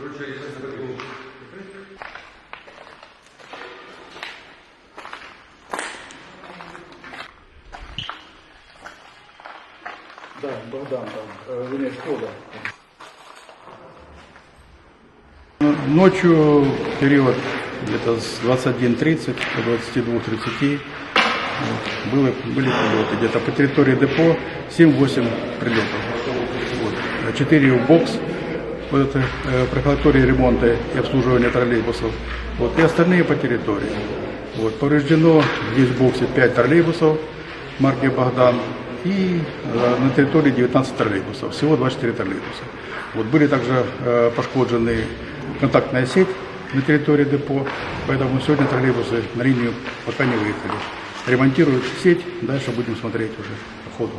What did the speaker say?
Короче, я сейчас забыл. Да, Богдан там, э, вернее, школа. Ночью в период где-то с 21.30 до 22.30 было, были, были прилеты. Где-то по территории депо 7-8 прилетов. Вот. 4 в бокс, вот это, э, прохладтории ремонта и обслуживания троллейбусов. Вот, и остальные по территории. Вот, повреждено здесь в боксе 5 троллейбусов марки Богдан и э, на территории 19 троллейбусов. Всего 24 троллейбуса. Вот, были также э, пошкоджены контактная сеть на территории депо, поэтому сегодня троллейбусы на линию пока не выехали. Ремонтируют сеть, дальше будем смотреть уже по ходу.